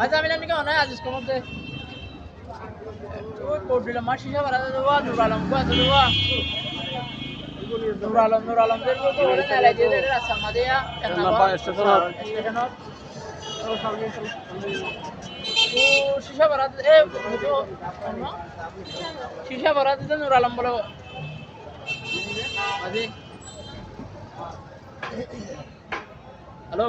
মাঝে আমি নামি কেমন আজিজ কমত নুর আলম নুর আলম শিশা বাড়াতে এ শিশা দে নুর আলম বলে হ্যালো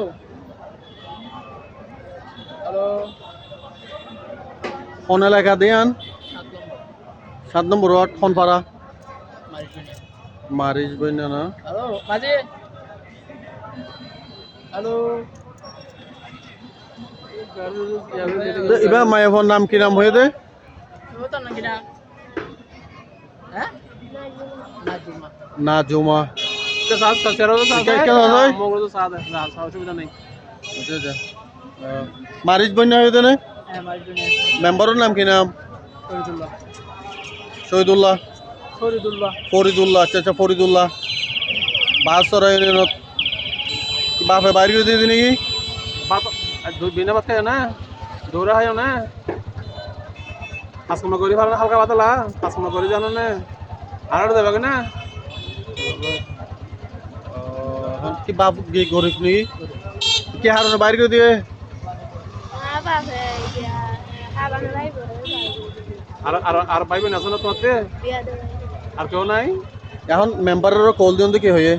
কোন এলাকা দিয়ান? সাত নম্বর ওয়ার্ড কোন পাড়া মারিস বইনা না। এবার মায়ের ফোন নাম কি নাম হয়ে দে? না? হ্যাঁ? জুমা সাত সাত সাত সাত অসুবিধা নেই। মারিজ বন্যা হয়েছে না? মেম্বারের নাম কি নাম? শহীদুল্লাহ। ফরিদুল্লাহ। আচ্ছা আচ্ছা ফরিদুল্লাহ। বাহাত্তর ইউনিয়নত বাপে বাড়ি হয়ে দিয়েছে নাকি? বিনা ভাত খাই না? দৌড়া খাই না? পাঁচ করে ভালো হালকা পাতলা পাঁচ করে জানো না? আর দেবে না? কি বাপ গরিব নাকি? কি হার বাইরে করে দিয়ে Nilai boleh আর আর আর পাইবে না শোনো তোমাতে আর কেউ নাই? এখন মেম্বারের কল দিন কি হয়ে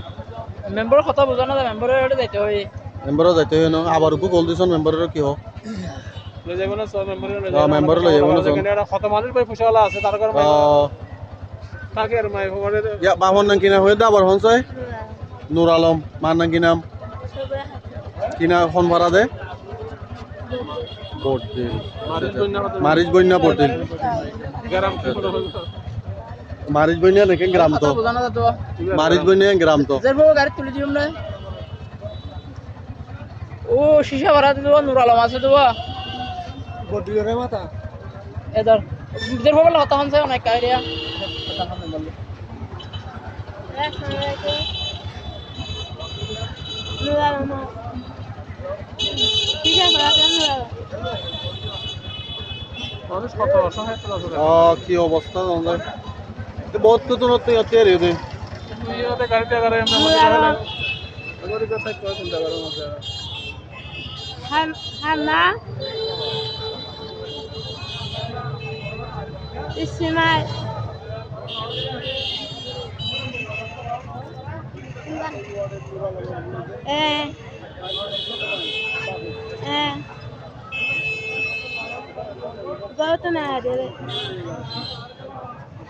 মেম্বারের কথা বোঝা না মেম্বারের যাইতে হয়। মেম্বারও যাইতে হয় না? আবার উপর কল দিছন মেম্বারের কি হোক লৈ যাব না সব মেম্বারে লৈ অ, member লৈ যাব না পাই আছে তার কারণে তাকে আর মাই ফোনে ইয়া বাপর নাম কিনা হয়ে দে আবার হনসাই Dua. নূর আলম মার নাম কি নাম? hati. কিনা ফোন ভাড়া দে। বর্দিল মারিজ বন্যা হতো মারিজ বন্যা নাকি গ্রাম তো। মারিজ বন্যা গ্রাম তো। গাড়ি তুলে দিও না ও শিশা বাড়াতে দেবো নুর আলম আছে দেবো এদার অনেক আছে। ও কি অবস্থা আমাদের বহুত তো নতে ইয়াতে রে দে ইয়েতে গাড়িতে গাড়ি আমরা Dua মধ্যে lama.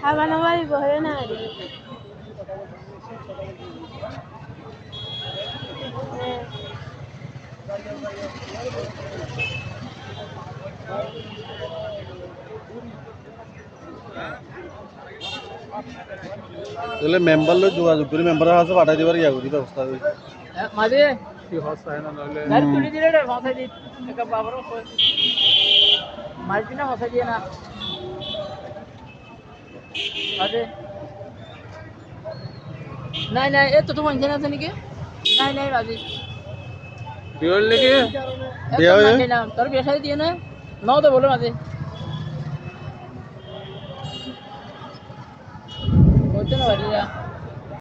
Habana wari bohre na adere. Eh. তাহলে মেম্বার লো যোগাযোগ করে মেম্বারের কাছে পাঠাই দিবার ইয়া করি ব্যবস্থা করি মাঝে কি হস হয় না নইলে গাড়ি তুলে দিলে রে মাথায় দি একা বাবারও মাথায় দিয়ে না। মাঝে নাই নাই এ তো তোমার জানা নাকি নাই নাই মাঝে বিয়ের লেগে বিয়ে হয়ে? না। তোর বিয়ে সাথে দিয়ে না? নাও তো বলো মাঝে। বলতে না বাড়ি যা